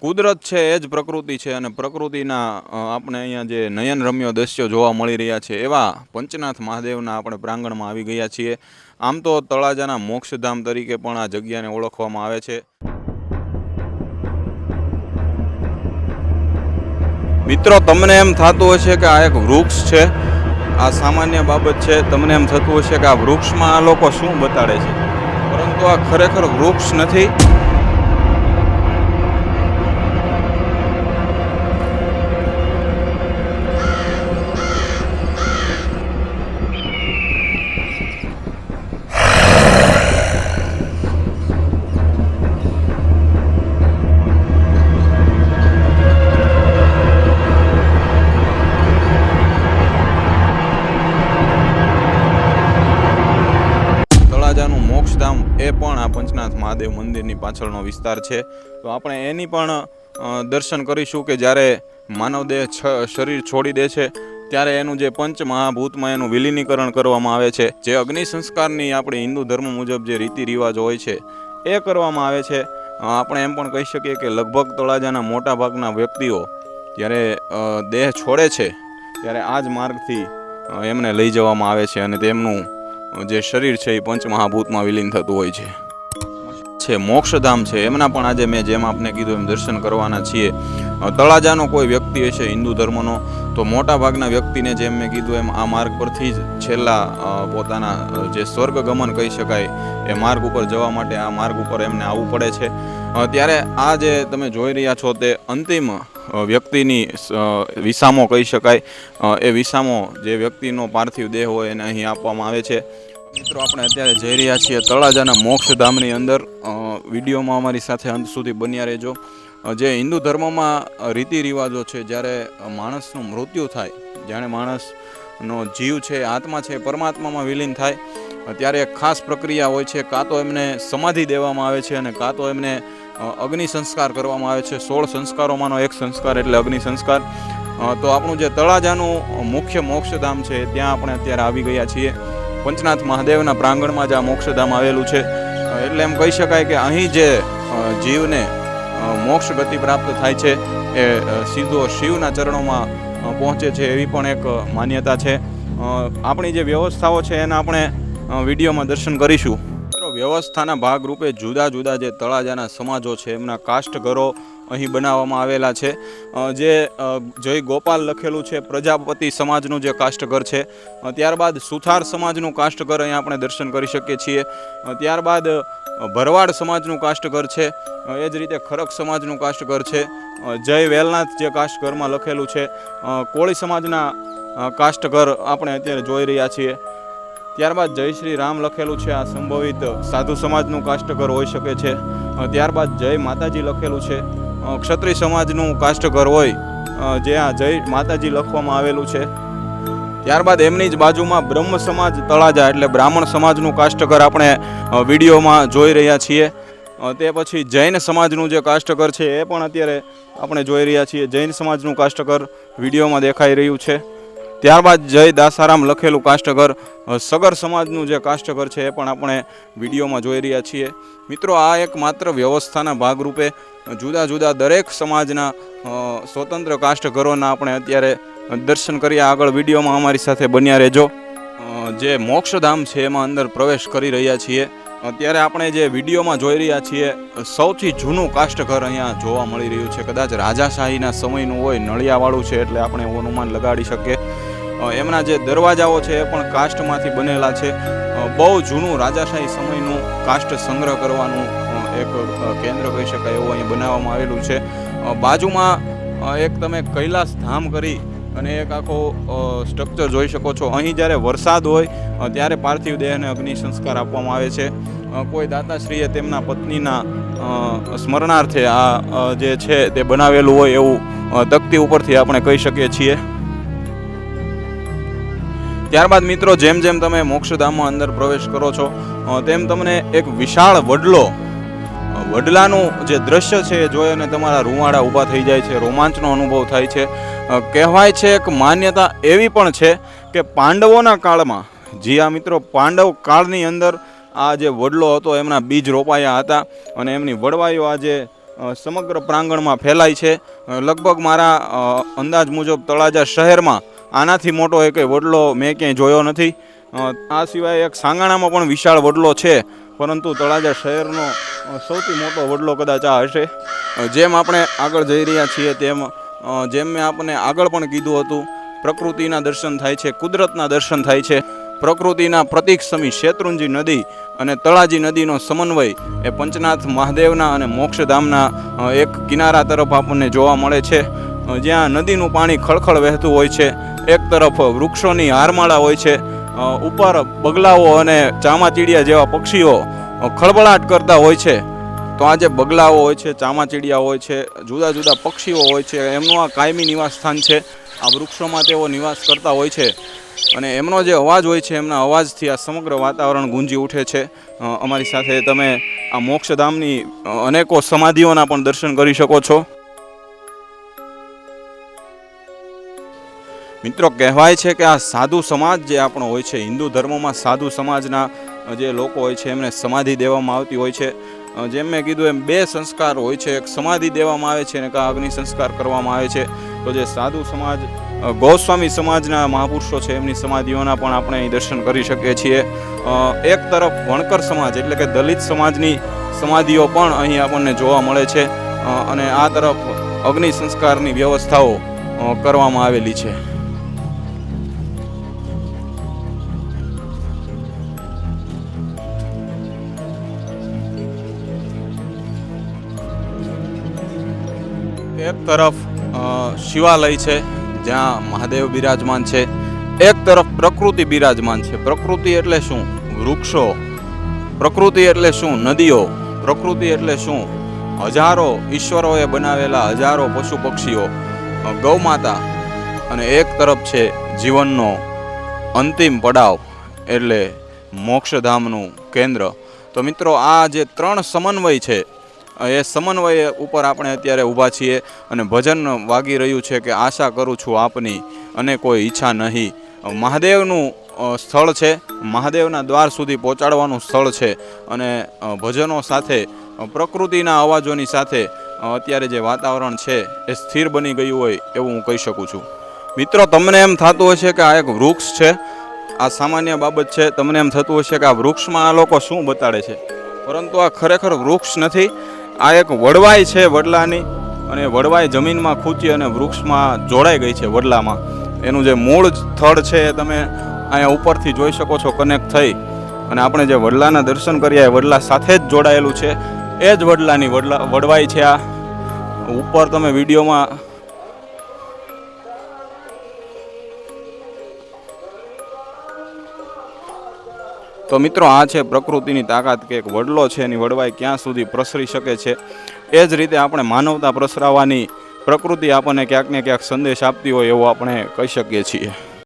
કુદરત છે, એ જ પ્રકૃતિ છે અને પ્રકૃતિના આપણે અહીંયા જે નયનરમ્ય દ્રશ્યો જોવા મળી રહ્યા છે, એવા પંચનાથ મહાદેવના આપણે પ્રાંગણમાં આવી ગયા છીએ. આમ તો તળાજાના મોક્ષધામ તરીકે પણ આ જગ્યાને ઓળખવામાં આવે છે. મિત્રો, તમને એમ થતું હશે કે આ એક વૃક્ષ છે. આ સામાન્ય બાબત છે. તમને એમ થતું હશે કે આ વૃક્ષમાં આ લોકો શું બતાડે છે? પરંતુ આ ખરેખર વૃક્ષ નથી. મહાદેવ મંદિરની પાછળનો વિસ્તાર છે. તો આપણે એની પણ દર્શન કરીશું કે જ્યારે માનવદેહ શરીર છોડી દે છે, ત્યારે એનું જે પંચ મહાભૂતમાં એનું વિલીનીકરણ કરવામાં આવે છે. જે અગ્નિ સંસ્કારની આપણી હિન્દુ ધર્મ મુજબ જે રીતિ રિવાજ હોય છે, એ કરવામાં આવે છે. આપણે એમ પણ કહી શકીએ કે લગભગ તળાજાના મોટા ભાગના વ્યક્તિઓ જ્યારે દેહ છોડે છે, ત્યારે આ જ માર્ગથી એમને લઈ જવામાં આવે છે અને તેમનું જે શરીર છે એ પંચમહાભૂતમાં વિલીન થતું હોય છે. છે, મોક્ષધામ છે. એમના પણ આજે મેં જેમ આપને કીધું એમ દર્શન કરવાના છીએ. તળાજાનો કોઈ વ્યક્તિ હશે હિન્દુ ધર્મનો, તો મોટા ભાગના વ્યક્તિને જેમ મેં કીધું એમ આ માર્ગ પરથી જ છેલ્લા પોતાના જે સ્વર્ગ ગમન કહી શકાય, એ માર્ગ ઉપર જવા માટે આ માર્ગ ઉપર એમને આવવું પડે છે. ત્યારે આ જે તમે જોઈ રહ્યા છો તે અંતિમ વ્યક્તિની વિસામો કહી શકાય. એ વિસામો જે વ્યક્તિનો પાર્થિવ દેહ હોય એને અહીં આપવામાં આવે છે. મિત્રો, આપણે અત્યારે જઈ રહ્યા છીએ તળાજાના મોક્ષધામની અંદર. વિડીયોમાં અમારી સાથે અંત સુધી બન્યા રહેજો. જે હિન્દુ ધર્મમાં રીતિ રિવાજો છે, જ્યારે માણસનું મૃત્યુ થાય, જાણે માણસનો જીવ છે, આત્મા છે, પરમાત્મામાં વિલીન થાય, ત્યારે એક ખાસ પ્રક્રિયા હોય છે, કાં તો એમને સમાધિ દેવામાં આવે છે અને કાં તો એમને અગ્નિ સંસ્કાર કરવામાં આવે છે. સોળ સંસ્કારોમાંનો એક સંસ્કાર એટલે અગ્નિ સંસ્કાર. તો આપણું જે તળાજાનું મુખ્ય મોક્ષધામ છે, ત્યાં આપણે અત્યારે આવી ગયા છીએ. પંચનાથ મહાદેવના પ્રાંગણમાં જ આ મોક્ષધામ આવેલું છે. એટલે એમ કહી શકાય કે અહીં જે જીવને મોક્ષ ગતિ પ્રાપ્ત થાય છે, એ સીધો શિવના ચરણોમાં પહોંચે છે એવી પણ એક માન્યતા છે. આપણી જે વ્યવસ્થાઓ છે એના આપણે વિડીયોમાં દર્શન કરીશું. વ્યવસ્થાના ભાગરૂપે જુદા જુદા જે તળાજાના સમાજો છે, એમના કાષ્ઠઘરો અહીં બનાવવામાં આવેલા છે. જે જય ગોપાલ લખેલું છે, પ્રજાપતિ સમાજનું જે કાષ્ઠઘર છે. ત્યારબાદ સુથાર સમાજનું કાષ્ટઘર અહીં આપણે દર્શન કરી શકીએ છીએ. ત્યારબાદ ભરવાડ સમાજનું કાષ્ટઘર છે. એ જ રીતે ખરક સમાજનું કાષ્ઠઘર છે. જય વેલનાથ જે કાષ્ટઘરમાં લખેલું છે. કોળી સમાજના કાષ્ટઘર આપણે અત્યારે જોઈ રહ્યા છીએ. ત્યારબાદ જય શ્રી રામ લખેલું છે, આ સંભવિત સાધુ સમાજનું કાષ્ટઘર હોઈ શકે છે. ત્યારબાદ જય માતાજી લખેલું છે. ક્ષત્રિય સમાજનું કાષ્ટઘર હોય જ્યાં જય માતાજી લખવામાં આવેલું છે. ત્યારબાદ એમની જ બાજુમાં બ્રહ્મ સમાજ તળાજા એટલે બ્રાહ્મણ સમાજનું કાષ્ટઘર આપણે વિડીયોમાં જોઈ રહ્યા છીએ. તે પછી જૈન સમાજનું જે કાષ્ટઘર છે એ પણ અત્યારે આપણે જોઈ રહ્યા છીએ. જૈન સમાજનું કાષ્ટઘર વિડીયોમાં દેખાઈ રહ્યું છે. ત્યારબાદ જય દાસારામ લખેલું કાષ્ટઘર સગર સમાજનું જે કાષ્ટઘર છે એ પણ આપણે વિડીયોમાં જોઈ રહ્યા છીએ. મિત્રો, આ એક માત્ર વ્યવસ્થાના ભાગરૂપે જુદા જુદા દરેક સમાજના સ્વતંત્ર કાષ્ટઘરોના આપણે અત્યારે દર્શન કર્યા આગળ વિડીયોમાં અમારી સાથે બન્યા રહેજો. જે મોક્ષધામ છે એમાં અંદર પ્રવેશ કરી રહ્યા છીએ. અત્યારે આપણે જે વિડીયોમાં જોઈ રહ્યા છીએ, સૌથી જૂનું કાષ્ટઘર અહીંયા જોવા મળી રહ્યું છે. કદાચ રાજાશાહીના સમયનું હોય, નળિયાવાળું છે એટલે આપણે એવું અનુમાન લગાડી શકીએ. એમના જે દરવાજાઓ છે એ પણ કાષ્ઠમાંથી બનેલા છે. બહુ જૂનું રાજાશાહી સમયનું કાષ્ઠ સંગ્રહ કરવાનું એક કેન્દ્ર કહી શકાય એવું અહીં બનાવવામાં આવેલું છે. બાજુમાં એક તમે કૈલાસ ધામ કરી અને એક આખો સ્ટ્રક્ચર જોઈ શકો છો. અહીં જ્યારે વરસાદ હોય ત્યારે પાર્થિવ દેહને અગ્નિ સંસ્કાર આપવામાં આવે છે. કોઈ દાતાશ્રીએ તેમના પત્નીના સ્મરણાર્થે આ જે છે તે બનાવેલું હોય એવું તકતી ઉપરથી આપણે કહી શકીએ છીએ. ત્યારબાદ મિત્રો, જેમ જેમ તમે મોક્ષધામમાં અંદર પ્રવેશ કરો છો તેમ તમને એક વિશાળ વડલો વડલાનું જે દ્રશ્ય છે એ જોઈ અને તમારા રૂવાડા ઊભા થઈ જાય છે, રોમાંચનો અનુભવ થાય છે. કહેવાય છે એક માન્યતા એવી પણ છે કે પાંડવોના કાળમાં, જી આ મિત્રો, પાંડવ કાળની અંદર આ જે વડલો હતો, એમના બીજ રોપાયા હતા અને એમની વડવાઈઓ આજે સમગ્ર પ્રાંગણમાં ફેલાય છે. લગભગ મારા અંદાજ મુજબ તળાજા શહેરમાં આનાથી મોટો એક વડલો મેં ક્યાંય જોયો નથી. આ સિવાય એક સાંગાણામાં પણ વિશાળ વડલો છે, પરંતુ તળાજા શહેરનો સૌથી મોટો વડલો કદાચ આ હશે. જેમ આપણે આગળ જઈ રહ્યા છીએ તેમ જેમ મેં આપને આગળ પણ કીધું હતું, પ્રકૃતિના દર્શન થાય છે, કુદરતના દર્શન થાય છે. પ્રકૃતિના પ્રતિક સમી શેત્રુંજી નદી અને તળાજી નદીનો સમન્વય એ પંચનાથ મહાદેવના અને મોક્ષધામના એક કિનારા તરફ આપણને જોવા મળે છે. જ્યાં નદીનું પાણી ખળખળ વહેતું હોય છે એક તરફ વૃક્ષોની હારમાળા હોય છે ઉપર બગલાઓ અને ચામાચીડિયા જેવા પક્ષીઓ ખળબળાટ કરતા હોય છે. તો આ જે બગલાઓ હોય છે, ચામાચીડિયા હોય છે, જુદા જુદા પક્ષીઓ હોય છે, એમનું આ કાયમી નિવાસ સ્થાન છે. આ વૃક્ષોમાં તેઓ નિવાસ કરતા હોય છે. અને એમનો જે અવાજ હોય છે, એમના અવાજથી આ સમગ્ર વાતાવરણ ગુંજી ઉઠે છે. અમારી સાથે તમે આ મોક્ષધામની અનેકો સમાધિઓના પણ દર્શન કરી શકો છો. મિત્રો, કહેવાય છે કે આ સાધુ સમાજ જે આપણો હોય છે, હિન્દુ ધર્મમાં સાધુ સમાજના જે લોકો હોય છે, એમને સમાધિ દેવામાં આવતી હોય છે. જેમ મેં કીધું, એમ બે સંસ્કાર હોય છે. એક સમાધિ દેવામાં આવે છે અને કા અગ્નિ સંસ્કાર કરવામાં આવે છે. તો જે સાધુ સમાજ ગોસ્વામી સમાજના મહાપુરુષો છે, એમની સમાધિઓના પણ આપણે અહીં દર્શન કરી શકીએ છીએ. એક તરફ વણકર સમાજ, એટલે કે દલિત સમાજની સમાધિઓ પણ અહીં આપણને જોવા મળે છે. અને આ તરફ અગ્નિ સંસ્કારની વ્યવસ્થાઓ કરવામાં આવેલી છે. એક તરફ શિવાલય છે, જ્યાં મહાદેવ બિરાજમાન છે. એક તરફ પ્રકૃતિ બિરાજમાન છે. પ્રકૃતિ એટલે શું? વૃક્ષો. પ્રકૃતિ એટલે શું? નદીઓ. પ્રકૃતિ એટલે શું? હજારો ઈશ્વરોએ બનાવેલા હજારો પશુ પક્ષીઓ. ગૌમાતા. અને એક તરફ છે જીવનનો અંતિમ પડાવ, એટલે મોક્ષધામનું કેન્દ્ર. તો મિત્રો, આ જે ત્રણ સમન્વય છે એ સમન્વય ઉપર આપણે અત્યારે ઊભા છીએ અને ભજન વાગી રહ્યું છે કે આશા કરું છું આપની અને કોઈ ઈચ્છા નહીં. મહાદેવનું સ્થળ છે. મહાદેવના દ્વાર સુધી પહોંચાડવાનું સ્થળ છે અને ભજનો સાથે પ્રકૃતિના અવાજોની સાથે અત્યારે જે વાતાવરણ છે એ સ્થિર બની ગયું હોય એવું હું કહી શકું છું. મિત્રો, તમને એમ થતું હશે કે આ એક વૃક્ષ છે. આ સામાન્ય બાબત છે. તમને એમ થતું હશે કે આ વૃક્ષમાં આ લોકો શું બતાડે છે? પરંતુ આ ખરેખર વૃક્ષ નથી. આ એક વડવાઈ છે વડલાની અને વડવાઈ જમીનમાં ખૂંચી અને વૃક્ષમાં જોડાઈ ગઈ છે વડલામાં. એનું જે મૂળ સ્થળ છે એ તમે અહીંયા ઉપરથી જોઈ શકો છો કનેક્ટ થઈ. અને આપણે જે વડલાના દર્શન કર્યા એ વડલા સાથે જ જોડાયેલું છે. એ જ વડલાની વડલા વડવાઈ છે આ. ઉપર તમે વિડીયોમાં તો મિત્રો, આ છે પ્રકૃતિની તાકાત કે એક વડલો છે, એની વડવાઈ ક્યાં સુધી પ્રસરી શકે છે? એ જ રીતે આપણે માનવતા પ્રસરાવવાની પ્રકૃતિ આપણને ક્યાંક ને ક્યાંક સંદેશ આપતી હોય એવું આપણે કહી શકીએ છીએ.